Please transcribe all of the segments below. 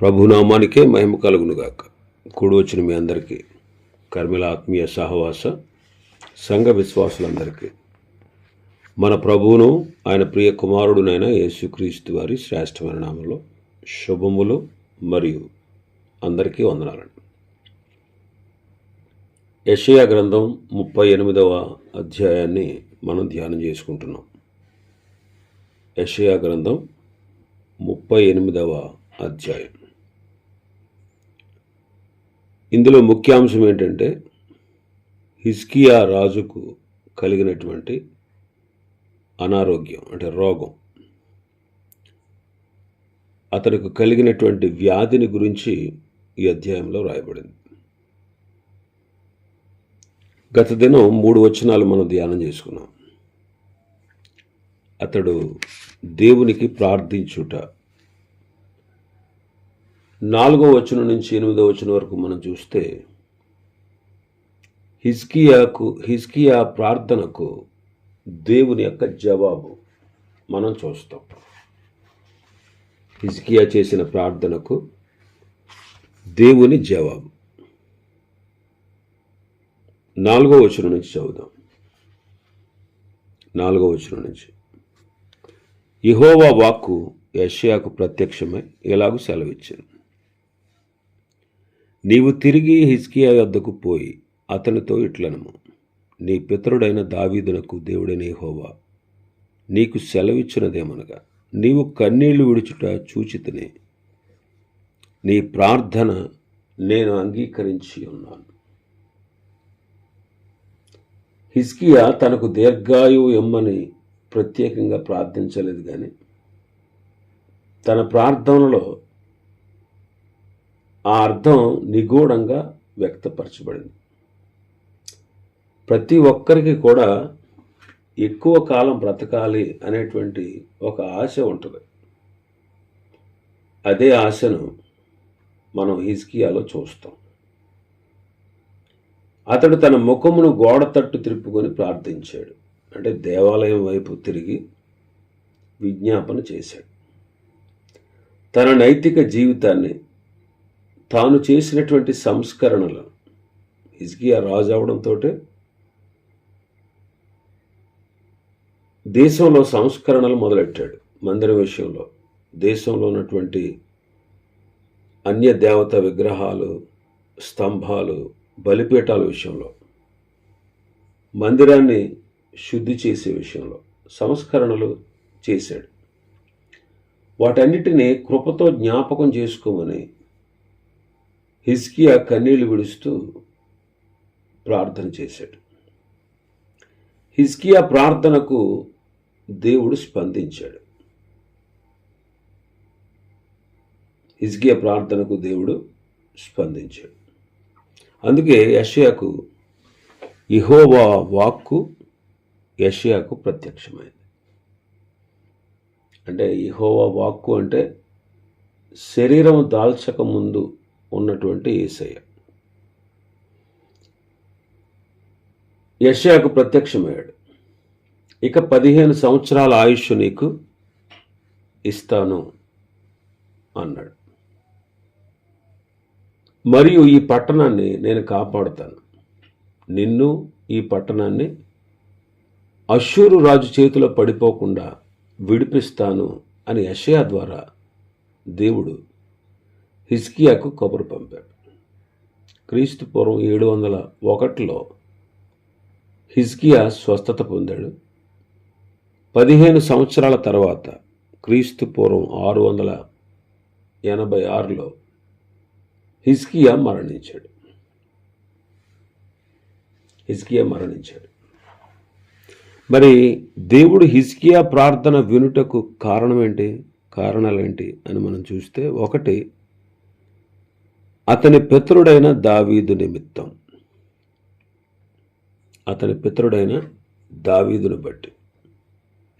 ప్రభునామానికే మహిమ కలుగునుగాక. కూడి వచ్చిన మీ అందరికీ కర్మిల ఆత్మీయ సహవాస సంఘ విశ్వాసులందరికీ. మన ప్రభువును ఆయన ప్రియ కుమారుడునైన యేసుక్రీస్తు వారి శ్రేష్టమైన నామంలో శుభములు మరియు అందరికీ వందనాలండి. యషయా గ్రంథం ముప్పై ఎనిమిదవ అధ్యాయాన్ని మనం ధ్యానం చేసుకుంటున్నాం. యషయా గ్రంథం ముప్పై ఎనిమిదవ అధ్యాయం. ఇందులో ముఖ్యాంశం ఏంటంటే హిస్కియా రాజుకు కలిగినటువంటి అనారోగ్యం అంటే రోగం. అతనికి కలిగినటువంటి వ్యాధిని గురించి ఈ అధ్యాయంలో రాయబడింది గత దినం మూడు వచనాలు మనం ధ్యానం చేసుకున్నాం. అతడు దేవునికి ప్రార్థించుట నాలుగో వచనం నుంచి ఎనిమిదో వచనం వరకు మనం చూస్తే హిస్కియాకు హిస్కియా ప్రార్థనకు దేవుని యొక్క జవాబు మనం చూస్తాం. హిస్కియా చేసిన ప్రార్థనకు దేవుని జవాబు. నాలుగో వచనం నుంచి చదువుదాం. నాలుగో వచనం నుంచి. ఇహోవా వాక్కు యెషయాకు ప్రత్యక్షమై ఎలాగూ సెలవిచ్చాను. నీవు తిరిగి హిస్కియా వద్దకు పోయి అతనితో ఇట్లనము. నీ పితరుడైన దావీదునకు దేవుడైన హోవా నీకు సెలవిచ్చినదేమనగా నీవు కన్నీళ్ళు విడుచుట చూచితనే. నీ ప్రార్థన నేను అంగీకరించి ఉన్నాను. హిస్కియా తనకు దీర్ఘాయువు ఇమ్మని ప్రత్యేకంగా ప్రార్థించలేదు కానీ తన ప్రార్థనలో ఆ అర్థం నిగూఢంగా వ్యక్తపరచబడింది. ప్రతి ఒక్కరికి కూడా ఎక్కువ కాలం బ్రతకాలి అనేటువంటి ఒక ఆశ ఉంటుంది. అదే ఆశను మనం హిజ్కియాలో చూస్తాం. అతడు తన ముఖమును గోడ తట్టు తిప్పుకొని ప్రార్థించాడు. అంటే దేవాలయం వైపు తిరిగి విజ్ఞాపన చేశాడు. తన నైతిక జీవితాన్ని తాను చేసినటువంటి సంస్కరణలు హిజ్కియా రాజు అవడంతో దేశంలో సంస్కరణలు మొదలెట్టాడు. మందిర విషయంలో దేశంలో ఉన్నటువంటి అన్య దేవత విగ్రహాలు స్తంభాలు బలిపీఠాల విషయంలో మందిరాన్ని శుద్ధి చేసే విషయంలో సంస్కరణలు చేశాడు. వాటన్నిటినీ కృపతో జ్ఞాపకం చేసుకోమని హిస్కియా కన్నీళ్ళు విడుస్తూ ప్రార్థన చేశాడు. హిస్కియా ప్రార్థనకు దేవుడు స్పందించాడు. హిజ్కియా ప్రార్థనకు దేవుడు స్పందించాడు. అందుకే యషయాకు ఇహోవా వాక్కు యషయాకు ప్రత్యక్షమైంది. అంటే ఇహోవా వాక్కు అంటే శరీరం దాల్చక ముందు ఉన్నటువంటి ఏసయ్య. యష్యాకు ప్రత్యక్షమయ్యాడు. ఇక పదిహేను సంవత్సరాల ఆయుష్ నీకు ఇస్తాను అన్నాడు. మరియు ఈ పట్టణాన్ని నేను కాపాడుతాను. నిన్ను ఈ పట్టణాన్ని అశ్షూరు రాజు చేతిలో పడిపోకుండా విడిపిస్తాను అని యషయా ద్వారా దేవుడు హిస్కియాకు కబురు పంపాడు. క్రీస్తు పూర్వం ఏడు వందల ఒకటిలో హిజ్కియా స్వస్థత పొందాడు. పదిహేను సంవత్సరాల తర్వాత క్రీస్తు పూర్వం ఆరు వందల ఎనభై ఆరులో హిజ్కియా మరణించాడు. హిజ్కియా మరణించాడు. మరి దేవుడు హిజ్కియా ప్రార్థన వినుటకు కారణం ఏంటి? కారణాలేంటి అని మనం చూస్తే ఒకటి అతని పితరుడైన దావీదు నిమిత్తం. అతని పితరుడైన దావీదును బట్టి.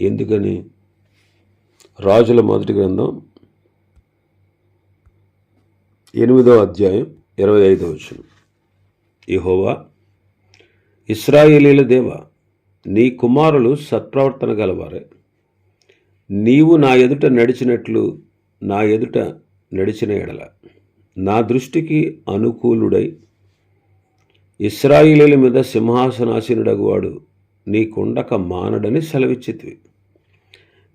ఎందుకని? రాజుల మొదటి గ్రంథం ఎనిమిదో అధ్యాయం ఇరవై ఐదో వచ్చిన యహోవా ఇస్రాయేలీల దేవ నీ కుమారులు సత్ప్రవర్తన గలవారే. నీవు నా ఎదుట నడిచినట్లు నా ఎదుట నడిచిన ఎడల. నా దృష్టికి అనుకూలుడై ఇస్రాయిలీల మీద సింహాసనాసీనుడగువాడు నీకుండక మానడని సెలవిచ్చితివి.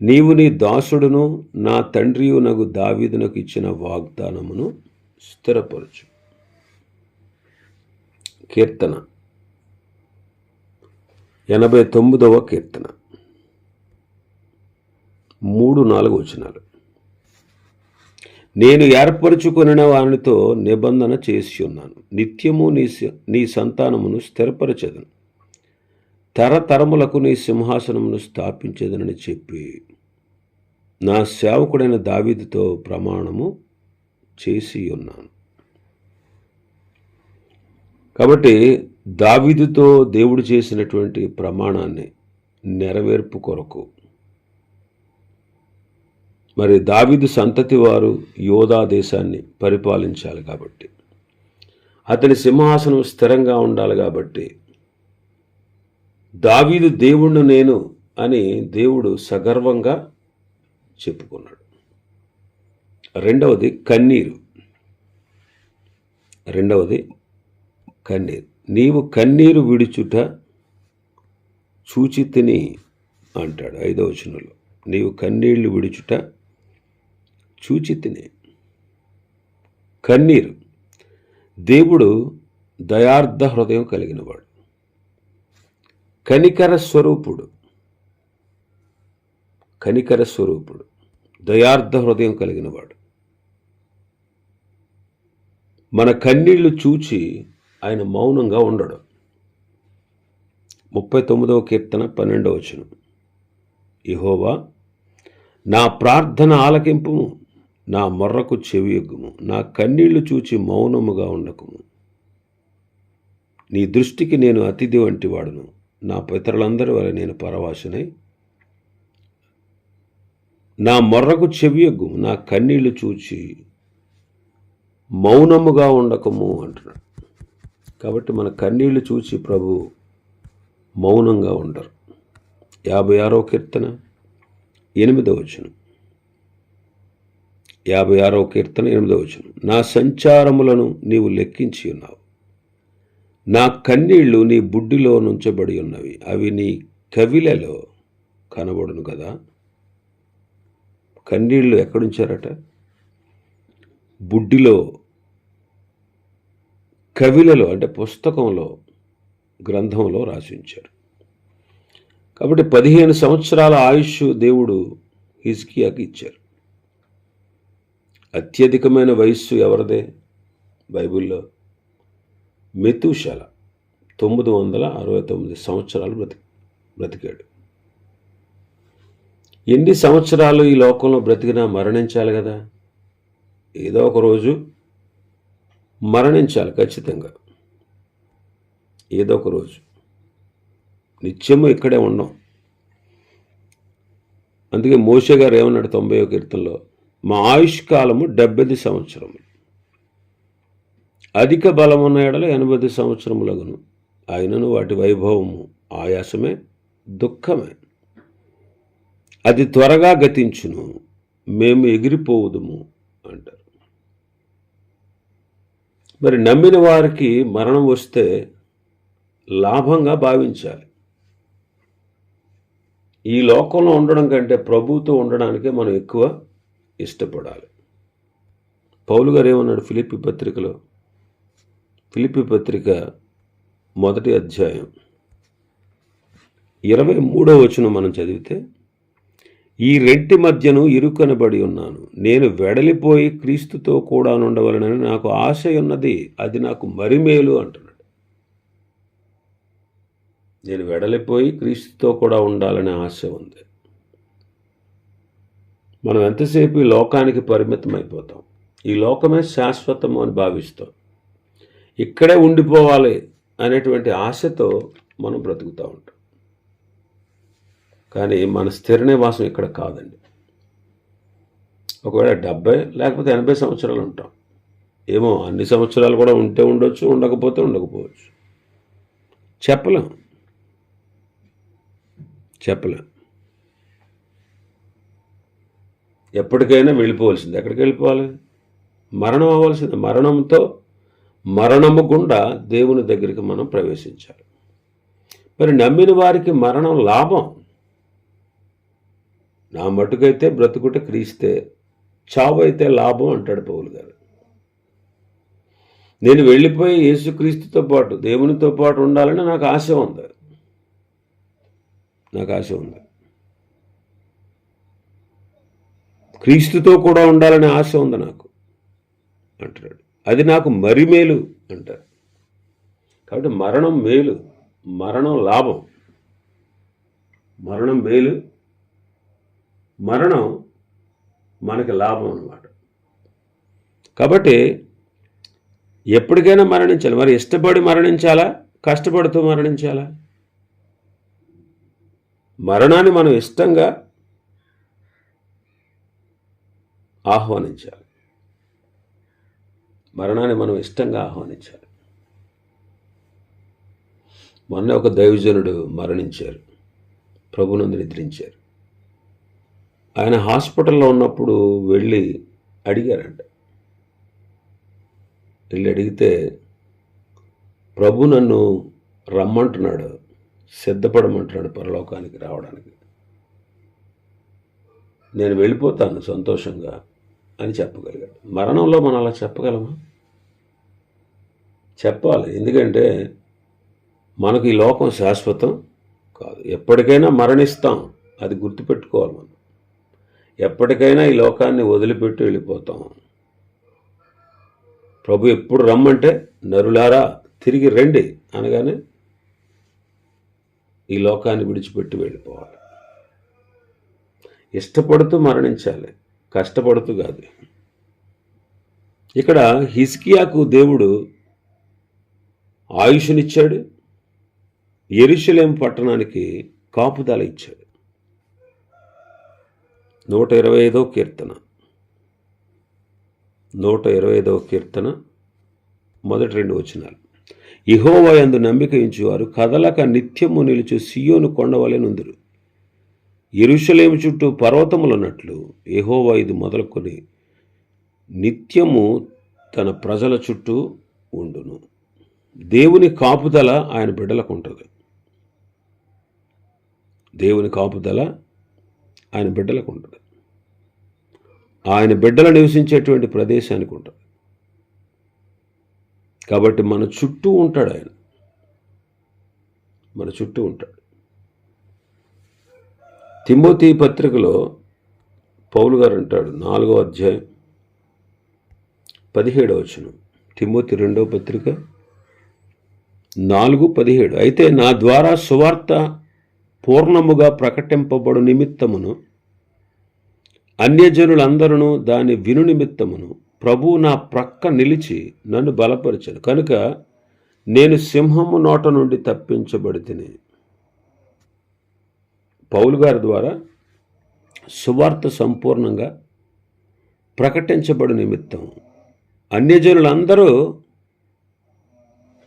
నీవు నీ దాసుడును నా తండ్రియు నగు దావీదునకు ఇచ్చిన వాగ్దానమును స్థిరపరచు. కీర్తన. ఎనభై తొమ్మిదవ కీర్తన. మూడు నాలుగు వచనాలు. నేను ఏర్పరచుకొనిన వానితో నిబంధన చేసి ఉన్నాను నిత్యము నీ స- నీ సంతానమును స్థిరపరచదను. తరతరములకు నీ సింహాసనమును స్థాపించదనని చెప్పి నా సేవకుడైన దావీదుతో ప్రమాణము చేసి ఉన్నాను కాబట్టి దావీదుతో దేవుడు చేసినటువంటి ప్రమాణాన్ని నెరవేర్పు కొరకు మరి దావీదు సంతతి వారు యోధా దేశాన్ని పరిపాలించాలి కాబట్టి. అతని సింహాసనం స్థిరంగా ఉండాలి కాబట్టి. దావీదు దేవుణ్ణి నేను అని దేవుడు సగర్వంగా చెప్పుకున్నాడు. రెండవది కన్నీరు. రెండవది కన్నీరు. నీవు కన్నీరు విడుచుట చూచి తిని అంటాడు ఐదవ వచనంలో. నీవు కన్నీళ్ళు విడుచుట చూచితిని. కన్నీరు. దేవుడు దయార్థ హృదయం కలిగినవాడు. కనికర స్వరూపుడు. కనికర స్వరూపుడు. దయార్థ హృదయం కలిగినవాడు. మన కన్నీళ్ళు చూచి ఆయన మౌనంగా ఉండడు. ముప్పై తొమ్మిదవ కీర్తన పన్నెండవ వచనం. ఇహోవా నా ప్రార్థన ఆలకింపు నా మొర్రకు చెవియొగ్గుము నా కన్నీళ్ళు చూచి మౌనముగా ఉండకుము. నీ దృష్టికి నేను అతిథి వంటి వాడును నా పితరులందరి వల్ల నేను పరవాసనై. నా మొర్రకు చెవియొగ్గుము నా కన్నీళ్ళు చూచి మౌనముగా ఉండకము అంటున్నాడు. కాబట్టి మన కన్నీళ్ళు చూచి ప్రభు మౌనంగా ఉండరు. యాభై ఆరో కీర్తన ఎనిమిదవ వచనం. యాభై ఆరవ కీర్తన ఎనిమిదవ వచనం. నా సంచారములను నీవు లెక్కించి ఉన్నావు. నా కన్నీళ్ళు నీ బుడ్డిలో నుంచబడి ఉన్నవి. అవి నీ కవిలలో కనబడును కదా. కన్నీళ్ళు ఎక్కడుంచారట బుడ్డిలో కవిలలో అంటే పుస్తకంలో గ్రంథంలో రాసి ఉంచారు. కాబట్టి పదిహేను సంవత్సరాల ఆయుష్ దేవుడు హిజ్కియాకి ఇచ్చారు. అత్యధికమైన వయస్సు ఎవరిదే? బైబిల్లో మెతుషల తొమ్మిది వందల అరవై తొమ్మిది సంవత్సరాలు బ్రతి బ్రతికాడు. ఎన్ని సంవత్సరాలు ఈ లోకంలో బ్రతికినా మరణించాలి కదా? ఏదో ఒక రోజు మరణించాలి ఖచ్చితంగా. ఏదో ఒక రోజు. నిత్యము ఇక్కడే ఉన్నాం. అందుకే మోషే గారు ఏమన్నాడు తొంభై కీర్తనలో? మా ఆయుష్కాలము డెబ్బది సంవత్సరములు. అధిక బలమున్న ఎడల ఎనభై సంవత్సరములగును. అయినను వాటి వైభవము ఆయాసమే దుఃఖమే. అది త్వరగా గతించును మేము ఎగిరిపోవుదుము అంటారు. మరి నమ్మిన వారికి మరణం వస్తే లాభంగా భావించాలి. ఈ లోకంలో ఉండడం కంటే ప్రభుతో ఉండడానికే మనం ఎక్కువ ఇష్టపడాలి. పౌలు గారు ఏమన్నాడు ఫిలిపి పత్రికలో? ఫిలిపి పత్రిక మొదటి అధ్యాయం ఇరవై మూడో వచనం మనం చదివితే ఈ రెంటి మధ్యను ఇరుకనబడి ఉన్నాను. నేను వెడలిపోయి క్రీస్తుతో కూడా ఉండవలనని నాకు ఆశ ఉన్నది అది నాకు మరి మేలు అంటున్నాడు. నేను వెడలిపోయి క్రీస్తుతో కూడా ఉండాలనే ఆశ ఉంది. మనం ఎంతసేపు ఈ లోకానికి పరిమితం అయిపోతాం ఈ లోకమే శాశ్వతము అని భావిస్తాం. ఇక్కడే ఉండిపోవాలి అనేటువంటి ఆశతో మనం బ్రతుకుతూ ఉంటాం. కానీ మన స్థిర నివాసం ఇక్కడ కాదండి. ఒకవేళ డెబ్బై లేకపోతే ఎనభై సంవత్సరాలు ఉంటాం. ఏమో అన్ని సంవత్సరాలు కూడా ఉంటే ఉండొచ్చు ఉండకపోతే ఉండకపోవచ్చు. చెప్పలేం. చెప్పలేం. ఎప్పటికైనా వెళ్ళిపోవాల్సింది. ఎక్కడికి వెళ్ళిపోవాలి? మరణం అవ్వాల్సింది. మరణంతో మరణము గుండా దేవుని దగ్గరికి మనం ప్రవేశించాలి. మరి నమ్మిన వారికి మరణం లాభం. నా మటుకైతే బ్రతుకుట క్రీస్తే చావైతే లాభం అంటాడు పౌలు గారు. నేను వెళ్ళిపోయి యేసుక్రీస్తుతో పాటు దేవునితో పాటు ఉండాలని నాకు ఆశ ఉంది. నాకు ఆశ ఉంది. క్రీస్తుతో కూడా ఉండాలనే ఆశ ఉంది నాకు అంటున్నాడు. అది నాకు మరి మేలు అంటారు. కాబట్టి మరణం మేలు మరణం లాభం. మరణం మేలు మరణం మనకి లాభం అన్నమాట. కాబట్టి ఎప్పటికైనా మరణించాలి. మరి ఇష్టపడి మరణించాలా? కష్టపడుతూ మరణించాలా? మరణాన్ని మనం ఇష్టంగా ఆహ్వానించాలి. మరణాన్ని మనం ఇష్టంగా ఆహ్వానించాలి. మొన్న ఒక దైవజనుడు మరణించారు. ప్రభునందు నిద్రించారు. ఆయన హాస్పిటల్లో ఉన్నప్పుడు వెళ్ళి అడిగారంట. వెళ్ళి అడిగితే ప్రభు నన్ను రమ్మంటున్నాడు సిద్ధపడమంటున్నాడు పరలోకానికి రావడానికి. నేను వెళ్ళిపోతాను సంతోషంగా. అని చెప్పగలిగాడు. మరణంలో మనం అలా చెప్పగలమా? చెప్పాలి. ఎందుకంటే మనకు ఈ లోకం శాశ్వతం కాదు. ఎప్పటికైనా మరణిస్తాం. అది గుర్తుపెట్టుకోవాలి మనం. ఎప్పటికైనా ఈ లోకాన్ని వదిలిపెట్టి వెళ్ళిపోతాం. ప్రభు ఎప్పుడు రమ్మంటే నరులారా తిరిగి రండి అనగానే ఈ లోకాన్ని విడిచిపెట్టి వెళ్ళిపోవాలి. ఇష్టపడుతూ మరణించాలి. కష్టపడుతూ కాదు. ఇక్కడ హిస్కియాకు దేవుడు ఆయుషునిచ్చాడు ఎరుషలేం పట్టణానికి కాపుదల ఇచ్చాడు. నూట ఇరవై ఐదో కీర్తన. నూట ఇరవై ఐదవ కీర్తన మొదటి రెండు వచనాలు. ఇహోవా యందు నమ్మిక ఇంచువారు కదలక నిత్యము నిలుచు సియోను కొండవలెనుందురు ఎరుషలేము చుట్టూ పర్వతములున్నట్లు యెహోవా ఇది మొదలుకొని నిత్యము తన ప్రజల చుట్టూ ఉండును. దేవుని కాపుదల ఆయన బిడ్డలకు ఉంటుంది. దేవుని కాపుదల ఆయన బిడ్డలకు ఉంటుంది. ఆయన బిడ్డలు నివసించేటువంటి ప్రదేశానికి ఉంటుంది. కాబట్టి మన చుట్టూ ఉంటాడు ఆయన. మన చుట్టూ ఉంటాడు. తిమోతి పత్రికలో పౌలు గారు అంటాడు నాలుగో అధ్యాయం పదిహేడవ వచనం. తిమోతి రెండవ పత్రిక నాలుగు పదిహేడు. అయితే నా ద్వారా సువార్త పూర్ణముగా ప్రకటింపబడు నిమిత్తమును అన్యజనులందరూ దాని విను నిమిత్తమును ప్రభు నా ప్రక్క నిలిచి నన్ను బలపరిచాను కనుక నేను సింహము నోట నుండి తప్పించబడితిని పౌలు గారి ద్వారా సువార్త సంపూర్ణంగా ప్రకటించబడు నిమిత్తం. అన్యజనులందరూ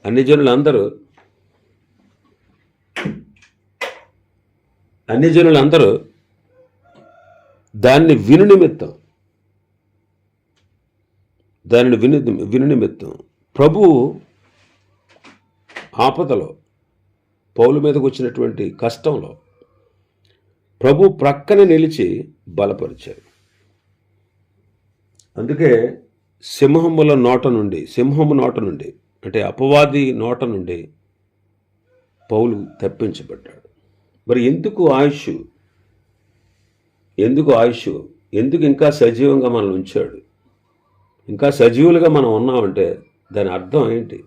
అన్యజనులందరూ అన్యజనులందరూ దాన్ని విను నిమిత్తం. దానిని విను విను నిమిత్తం. ప్రభువు ఆపదలో పౌలు మీదకు వచ్చినటువంటి కష్టంలో ప్రభు ప్రక్కన నిలిచి బలపరిచాడు. అందుకే సింహముల నోట నుండి సింహము నోట నుండి అంటే అపవాది నోట నుండి పౌలు తప్పించబడ్డాడు. మరి ఎందుకు ఆయుష్? ఎందుకు ఆయుష్? ఎందుకు ఇంకా సజీవంగా మనల్ని ఉంచాడు? ఇంకా సజీవులుగా మనం ఉన్నామంటే దాని అర్థం ఏంటి?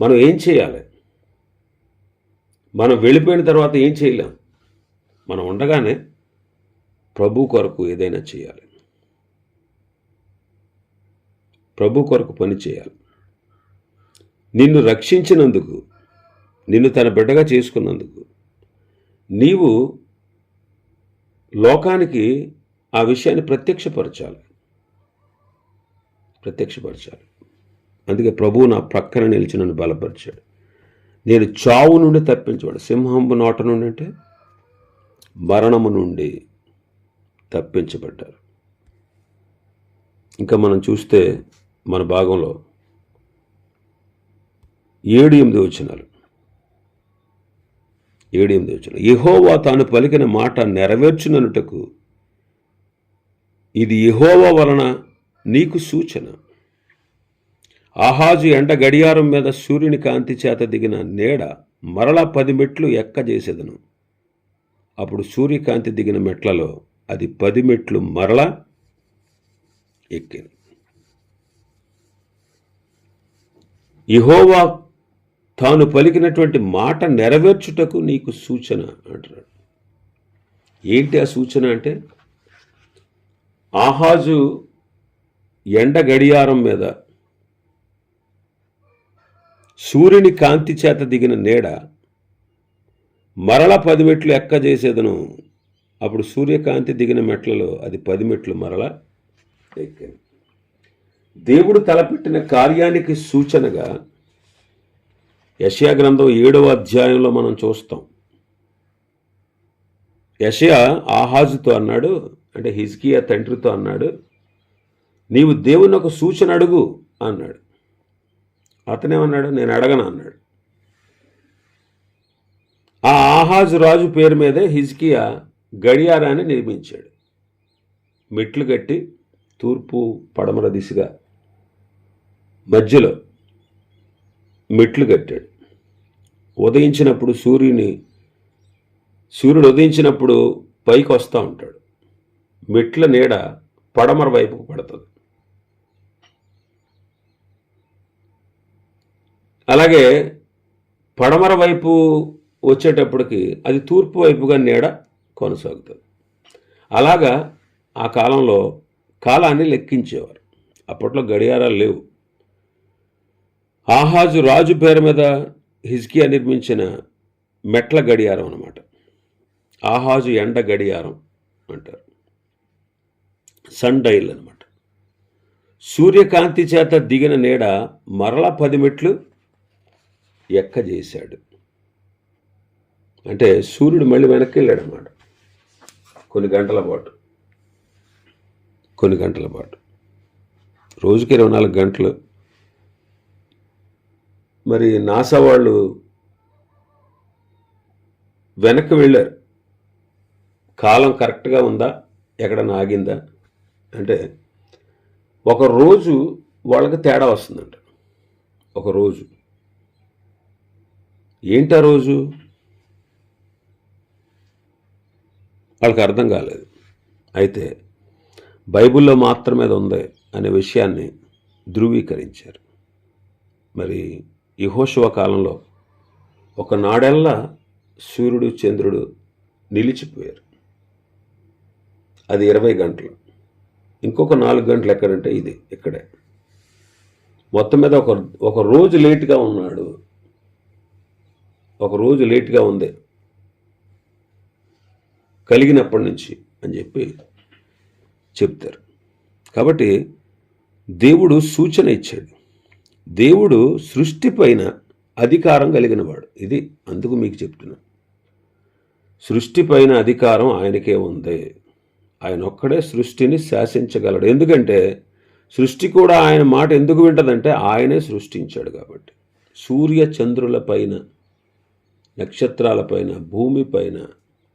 మనం ఏం చేయాలి? మనం వెళ్ళిపోయిన తర్వాత ఏం చేయలేం? మనం ఉండగానే ప్రభు కొరకు ఏదైనా చేయాలి. ప్రభు కొరకు పని చేయాలి. నిన్ను రక్షించినందుకు నిన్ను తన బిడ్డగా చేసుకున్నందుకు నీవు లోకానికి ఆ విషయాన్ని ప్రత్యక్షపరచాలి. ప్రత్యక్షపరచాలి. అందుకే ప్రభువు నా ప్రక్కన నిలిచి నన్ను బలపరిచాడు. నేను చావు నుండి తప్పించబడు సింహంబు నోట నుండి అంటే మరణము నుండి తప్పించబడ్డారు. ఇంకా మనం చూస్తే మన భాగంలో ఏడు ఎనిమిది వచనాలు. ఏడు ఎనిమిది వచ్చిన యహోవా తాను పలికిన మాట నెరవేర్చుననుటకు ఇది యహోవా వలన నీకు సూచన. ఆహాజు ఎండ గడియారం మీద సూర్యుని కాంతి చేత దిగిన నీడ మరలా పది మెట్లు ఎక్కజేసేదను. అప్పుడు సూర్యకాంతి దిగిన మెట్లలో అది పది మెట్లు మరలా ఎక్కింది. ఇహోవా తాను పలికినటువంటి మాట నెరవేర్చుటకు నీకు సూచన అంటున్నాడు. ఏంటి ఆ సూచన అంటే ఆహాజు ఎండ గడియారం మీద సూర్యుని కాంతి చేత దిగిన నీడ మరల పది మెట్లు ఎక్క చేసేదను. అప్పుడు సూర్యకాంతి దిగిన మెట్లలో అది పది మెట్లు మరల ఎక్కింది. దేవుడు తలపెట్టిన కార్యానికి సూచనగా యషయా గ్రంథం ఏడవ అధ్యాయంలో మనం చూస్తాం. యషయా ఆహాజుతో అన్నాడు అంటే హిజ్కియా తండ్రితో అన్నాడు నీవు దేవుని ఒక సూచన అడుగు అన్నాడు. అతనేమన్నాడు నేను అడగను అన్నాడు. ఆ ఆహాజు రాజు పేరు మీదే హిజ్కియా గడియారాన్ని నిర్మించాడు. మెట్లు కట్టి తూర్పు పడమర దిశగా మధ్యలో మెట్లు కట్టాడు. ఉదయించినప్పుడు సూర్యుని సూర్యుడు ఉదయించినప్పుడు పైకి వస్తూ ఉంటాడు. మెట్ల నీడ పడమర వైపుకు పడుతుంది. అలాగే పడమర వైపు వచ్చేటప్పటికి అది తూర్పు వైపుగా నీడ కొనసాగుతుంది. అలాగా ఆ కాలంలో కాలాన్ని లెక్కించేవారు. అప్పట్లో గడియారాలు లేవు. ఆహాజు రాజు పేరు మీద హిజ్కియా నిర్మించిన మెట్ల గడియారం అనమాట ఆహాజు ఎండ గడియారం అంటారు. సన్ డైల్ అనమాట సూర్యకాంతి చేత దిగిన నీడ మరల పది మెట్లు ఎక్కజేశాడు. అంటే సూర్యుడు మళ్ళీ వెనక్కి వెళ్ళాడు అన్నమాట కొన్ని గంటల పాటు. కొన్ని గంటల పాటు. రోజుకి ఇరవై నాలుగు గంటలు. మరి నాసా వాళ్ళు వెనక్కి వెళ్ళారు. కాలం కరెక్ట్గా ఉందా? ఎక్కడన్నా ఆగిందా? అంటే ఒక రోజు వాళ్ళకి తేడా వస్తుందంట. ఒక రోజు. ఏంటి ఆ రోజు? వాళ్ళకి అర్థం కాలేదు. అయితే బైబిల్లో మాత్రమే అది ఉంది అనే విషయాన్ని ధృవీకరించారు. మరి యహోశివ కాలంలో ఒక నాడెల్లా సూర్యుడు చంద్రుడు నిలిచిపోయారు. అది ఇరవై గంటలు. ఇంకొక నాలుగు గంటలు ఎక్కడంటే ఇది ఇక్కడే. మొత్తం మీద ఒక ఒక రోజు లేట్గా ఉన్నాడు. ఒక రోజు లేట్గా ఉంది. కలిగినప్పటి నుంచి అని చెప్పి చెప్తారు. కాబట్టి దేవుడు సూచన ఇచ్చాడు. దేవుడు సృష్టి పైన అధికారం కలిగినవాడు ఇది అందుకు మీకు చెప్తున్నా. సృష్టి పైన అధికారం ఆయనకే ఉంది. ఆయన ఒక్కడే సృష్టిని శాసించగలడు. ఎందుకంటే సృష్టి కూడా ఆయన మాట ఎందుకు వింటదంటే ఆయనే సృష్టించాడు కాబట్టి. సూర్య చంద్రులపైన నక్షత్రాలపైన భూమిపైన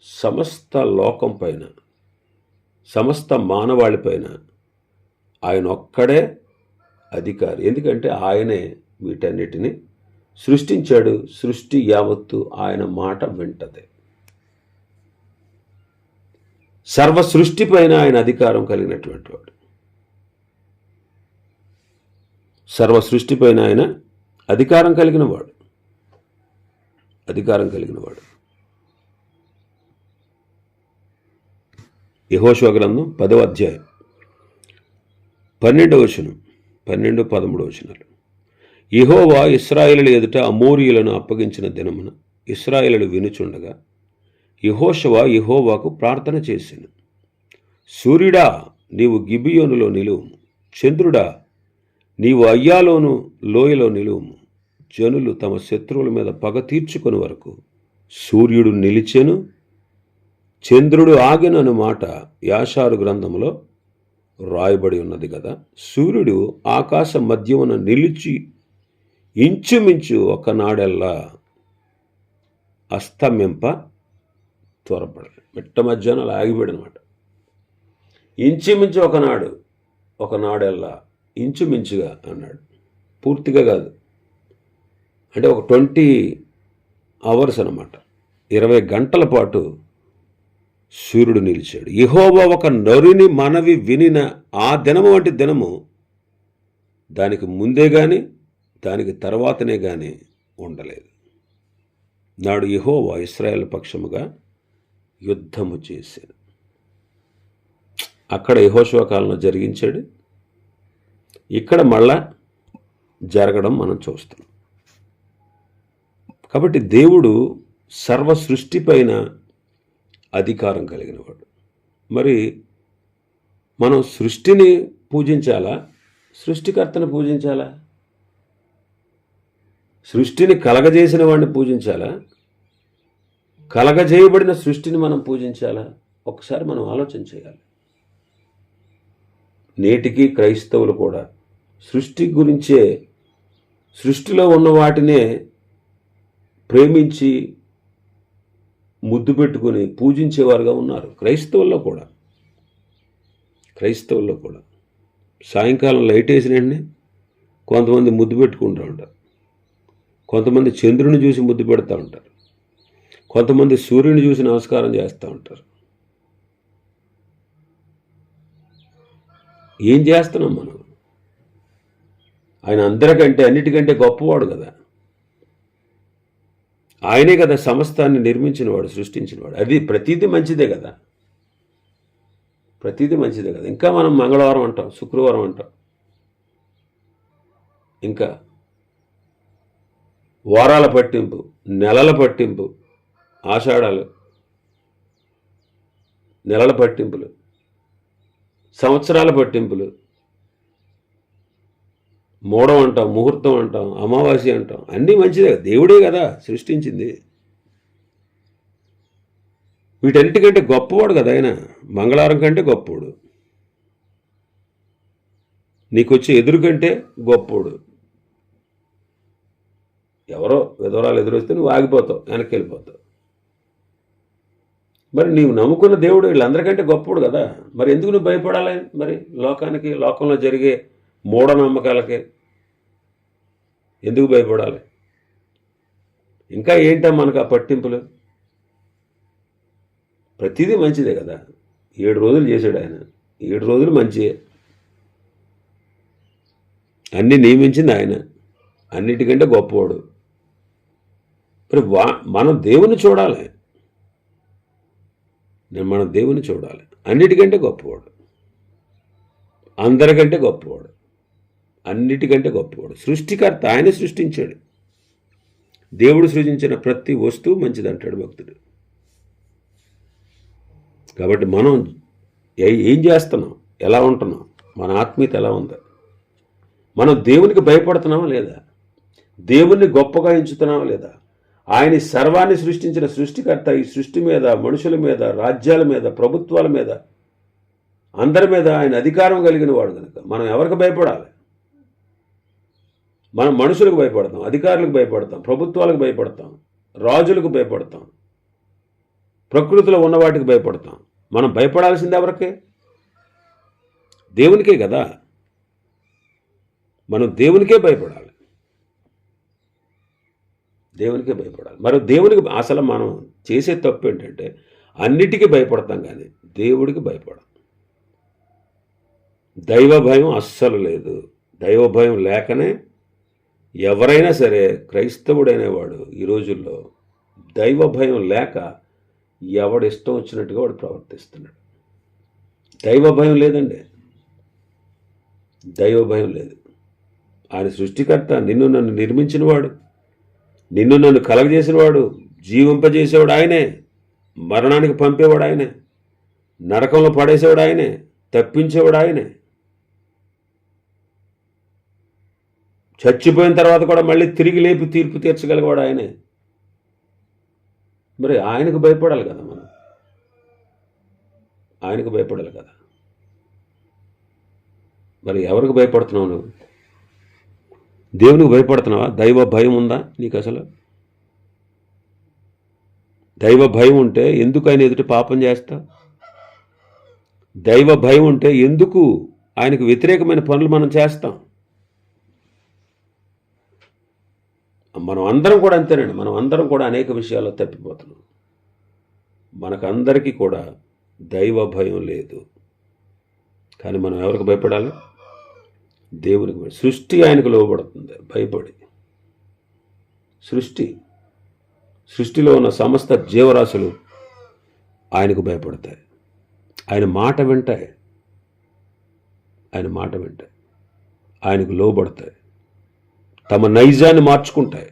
సమస్త లోకం పైన సమస్త మానవాళిపైన ఆయన ఒక్కడే అధికారి. ఎందుకంటే ఆయనే వీటన్నిటిని సృష్టించాడు. సృష్టి యావత్తు ఆయన మాట వింటది. సర్వ సృష్టిపైన ఆయన అధికారం కలిగినటువంటి వాడు. సర్వ సృష్టిపైన ఆయన అధికారం కలిగిన వాడు. అధికారం కలిగిన వాడు. యహోశివ గ్రంథం పదవ అధ్యాయం. పన్నెండవ వచనం పన్నెండు పదమూడు వచనాలు. యహోవా ఇస్రాయేలుల ఎదుట అమోరియులను అప్పగించిన దినమున ఇస్రాయేలులు వినుచుండగా యహోశవ యహోవాకు ప్రార్థన చేసిన. సూర్యుడా నీవు గిబియోనులో నిలువుము. చంద్రుడా నీవు అయ్యాలోను లోయలో నిలువుము. జనులు తమ శత్రువుల మీద పగ తీర్చుకొని వరకు సూర్యుడు నిలిచెను చంద్రుడు ఆగినను మాట యాషారు గ్రంథంలో రాయబడి ఉన్నది కదా. సూర్యుడు ఆకాశ మధ్యమున నిలిచి ఇంచుమించు ఒకనాడెల్లా అస్తమింప త్వరపడదు మిట్ట మధ్యాహ్నం అలా అనమాట ఇంచుమించు ఒకనాడు ఒకనాడెల్లా ఇంచుమించుగా అన్నాడు. పూర్తిగా కాదు. అంటే ఒక ట్వంటీ అవర్స్ అనమాట ఇరవై గంటల పాటు సూర్యుడు నిలిచాడు. యెహోవా ఒక నరుని మనవి వినిన ఆ దినము వంటి దినము దానికి ముందే కానీ దానికి తర్వాతనే కానీ ఉండలేదు. నాడు యహోవా ఇస్రాయేల్ పక్షముగా యుద్ధము చేశాడు. అక్కడ యహోశివ కాలంలో జరిగించాడు. ఇక్కడ మళ్ళా జరగడం మనం చూస్తాం కాబట్టి దేవుడు సర్వ సృష్టి పైన అధికారం కలిగినవాడు. మరి మనం సృష్టిని పూజించాలా? సృష్టికర్తను పూజించాలా? సృష్టిని కలగజేసిన వాడిని పూజించాలా? కలగజేయబడిన సృష్టిని మనం పూజించాలా? ఒకసారి మనం ఆలోచన చేయాలి. నేటికి క్రైస్తవులు కూడా సృష్టి గురించే సృష్టిలో ఉన్న వాటినే ప్రేమించి ముద్దు పెట్టుకుని పూజించేవారుగా ఉన్నారు. క్రైస్తవుల్లో కూడా. క్రైస్తవుల్లో కూడా. సాయంకాలం లైట్ వేసిన వెంటనే కొంతమంది ముద్దు పెట్టుకుంటూ ఉంటారు. కొంతమంది చంద్రుని చూసి ముద్దు పెడతా ఉంటారు. కొంతమంది సూర్యుని చూసి నమస్కారం చేస్తూ ఉంటారు. ఏం చేస్తున్నాం మనం? ఆయన అందరికంటే అన్నిటికంటే గొప్పవాడు కదా. ఆయనే కదా సమస్తాన్ని నిర్మించినవాడు సృష్టించినవాడు. అది ప్రతిదీ మంచిదే కదా. ప్రతిదీ మంచిదే కదా. ఇంకా మనం మంగళవారం అంటాం శుక్రవారం అంటాం. ఇంకా వారాల పట్టింపు నెలల పట్టింపు ఆషాఢాలు నెలల పట్టింపులు సంవత్సరాల పట్టింపులు మోడం అంటాం ముహూర్తం అంటాం అమావాస్య అంటాం అన్నీ మంచిదే. దేవుడే కదా సృష్టించింది. వీటన్నిటికంటే గొప్పవాడు కదా ఆయన. మంగళవారం కంటే గొప్పవాడు. నీకు వచ్చే ఎదురు కంటే గొప్పవాడు. ఎవరో విధవరాలు ఎదురొస్తే నువ్వు ఆగిపోతావు వెనక్కి వెళ్ళిపోతావు. మరి నీవు నమ్ముకున్న దేవుడు వీళ్ళందరికంటే గొప్పవాడు కదా. మరి ఎందుకు నువ్వు భయపడాలి? మరి లోకానికి లోకంలో జరిగే మూఢనమ్మకాలకే ఎందుకు భయపడాలి? ఇంకా ఏంటో మనకు ఆ పట్టింపులు? ప్రతిదీ మంచిదే కదా. ఏడు రోజులు చేశాడు ఆయన. ఏడు రోజులు మంచియే. అన్ని నియమించింది ఆయన. అన్నిటికంటే గొప్పవాడు. మరి వా మనం దేవుని చూడాలి. నేను మనం దేవుని చూడాలి. అన్నిటికంటే గొప్పవాడు. అందరికంటే గొప్పవాడు. అన్నిటికంటే గొప్పవాడు. సృష్టికర్త ఆయన సృష్టించాడు. దేవుడు సృజించిన ప్రతి వస్తువు మంచిదంటాడు భక్తుడు. కాబట్టి మనం ఏ- ఏం చేస్తున్నాం? ఎలా ఉంటున్నాం? మన ఆత్మీయత ఎలా ఉంది? మనం దేవునికి భయపడుతున్నామా లేదా? దేవుణ్ణి గొప్పగా ఎంచుతున్నామా లేదా? ఆయన సర్వాన్ని సృష్టించిన సృష్టికర్త ఈ సృష్టి మీద మనుషుల మీద రాజ్యాల మీద ప్రభుత్వాల మీద అందరి మీద ఆయన అధికారం కలిగిన వాడు కనుక మనం ఎవరికి భయపడాలి? మనం మనుషులకు భయపడతాం అధికారులకు భయపడతాం ప్రభుత్వాలకు భయపడతాం రాజులకు భయపడతాం ప్రకృతిలో ఉన్న వాటికి భయపడతాం. మనం భయపడాల్సింది ఎవరికి? దేవునికే కదా. మనం దేవునికే భయపడాలి. దేవునికే భయపడాలి. మరి దేవునికి అసలు మనం చేసే తప్పు ఏంటంటే అన్నిటికీ భయపడతాం కానీ దేవుడికి భయపడం. దైవ భయం అస్సలు లేదు. దైవ భయం లేకనే ఎవరైనా సరే క్రైస్తవుడైనవాడు ఈ రోజుల్లో దైవ భయం లేక ఎవడు ఇష్టం వచ్చినట్టుగా వాడు ప్రవర్తిస్తున్నాడు. దైవ భయం లేదండి. దైవ భయం లేదు. ఆయన సృష్టికర్త నిన్ను నన్ను నిర్మించినవాడు నిన్ను నన్ను కలగజేసినవాడు జీవింపజేసేవాడు ఆయనే మరణానికి పంపేవాడు ఆయనే నరకంలో పడేసేవాడు ఆయనే తప్పించేవాడు ఆయనే చచ్చిపోయిన తర్వాత కూడా మళ్ళీ తిరిగి లేపి తీర్పు తీర్చగలిగేవాడు ఆయనే. మరి ఆయనకు భయపడాలి కదా మనం. ఆయనకు భయపడాలి కదా. మరి ఎవరికి భయపడుతున్నావు నువ్వు? దేవునికి భయపడుతున్నావా? దైవ భయం ఉందా నీకు అసలు? దైవ భయం ఉంటే ఎందుకు ఆయన ఎదుటి పాపం చేస్తా? దైవ భయం ఉంటే ఎందుకు ఆయనకు వ్యతిరేకమైన పనులు మనం చేస్తాం? మనం అందరం కూడా అంతేనండి. మనం అందరం కూడా అనేక విషయాల్లో తప్పిపోతున్నాం. మనకందరికీ కూడా దైవ భయం లేదు. కానీ మనం ఎవరికి భయపడాలి? దేవునికి సృష్టి ఆయనకు లోబడుతుంది. భయపడి. సృష్టి. సృష్టిలో ఉన్న సమస్త జీవరాశులు ఆయనకు భయపడతాయి. ఆయన మాట వింటాయి. ఆయన మాట వింటాయి. ఆయనకు లోబడతాయి. తమ నైజాన్ని మార్చుకుంటాయి.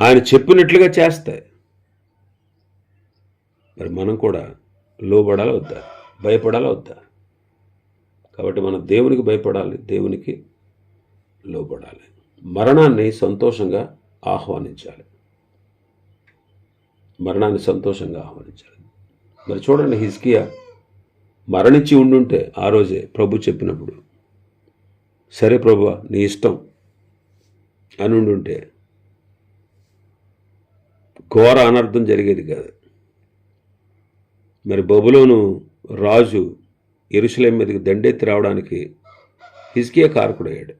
ఆయన చెప్పినట్లుగా చేస్తాయి. మరి మనం కూడా లోబడాలి వద్దా? భయపడాలి వద్దా? కాబట్టి మనం దేవునికి భయపడాలి దేవునికి లోబడాలి. మరణాన్ని సంతోషంగా ఆహ్వానించాలి. మరణాన్ని సంతోషంగా ఆహ్వానించాలి. మరి చూడండి హిస్కియా మరణించి ఉండుంటే ఆ రోజే ప్రభు చెప్పినప్పుడు సరే ప్రభు నీ ఇష్టం అని ఉండుంటే ఘోర అనర్థం జరిగేది కాదు. మరి బబులోను రాజు ఎరుసలేం మీదకి దండెత్తి రావడానికి హిజ్కియా కారకుడయ్యాడు.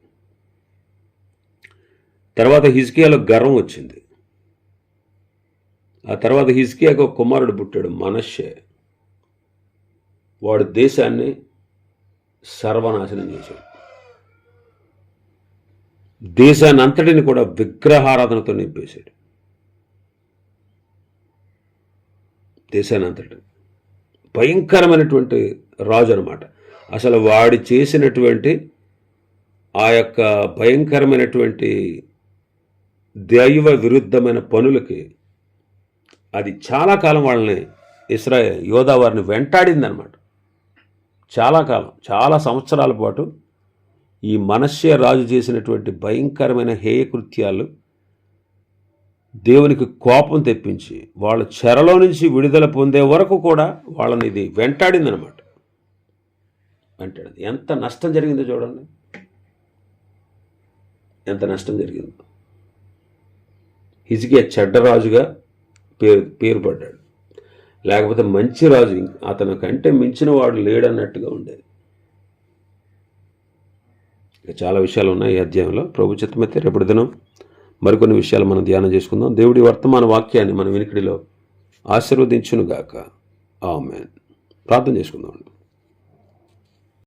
తర్వాత హిజ్కియాలో గర్వం వచ్చింది. ఆ తర్వాత హిజ్కియాకు ఒక కుమారుడు పుట్టాడు మనషే వాడు దేశాన్ని సర్వనాశనం చేశాడు. దేశాన్ని అంతటిని కూడా విగ్రహారాధనతో నింపేశాడు. దేశాన్ని అంతటిని భయంకరమైనటువంటి రాజు అనమాట అసలు వాడి చేసినటువంటి ఆ యొక్క భయంకరమైనటువంటి దైవ విరుద్ధమైన పనులకి అది చాలా కాలం వాళ్ళని ఇస్రాయల్ యోధా వారిని వెంటాడిందనమాట చాలా కాలం చాలా సంవత్సరాల పాటు ఈ మనస్య రాజు చేసినటువంటి భయంకరమైన హేయకృత్యాలు దేవునికి కోపం తెప్పించి వాళ్ళ చెరలో నుంచి విడుదల పొందే వరకు కూడా వాళ్ళని ఇది వెంటాడిందనమాట వెంటాడింది. ఎంత నష్టం జరిగిందో చూడండి. ఎంత నష్టం జరిగిందో. హిజ్కియా చెడ్డరాజుగా పేరు పేరు పడ్డాడు లేకపోతే మంచి రాజు అతను కంటే మించిన వాడు లేడన్నట్టుగా ఉండేది. చాలా విషయాలు ఉన్నాయి ఈ అధ్యాయంలో. ప్రభు చిత్తమైతే రేపటి దినం మరికొన్ని విషయాలు మనం ధ్యానం చేసుకుందాం. దేవుడి వర్తమాన వాక్యాన్ని మన వినికిడిలో ఆశీర్వదించునుగాక. ఆమెన్. ప్రార్థన చేసుకుందాం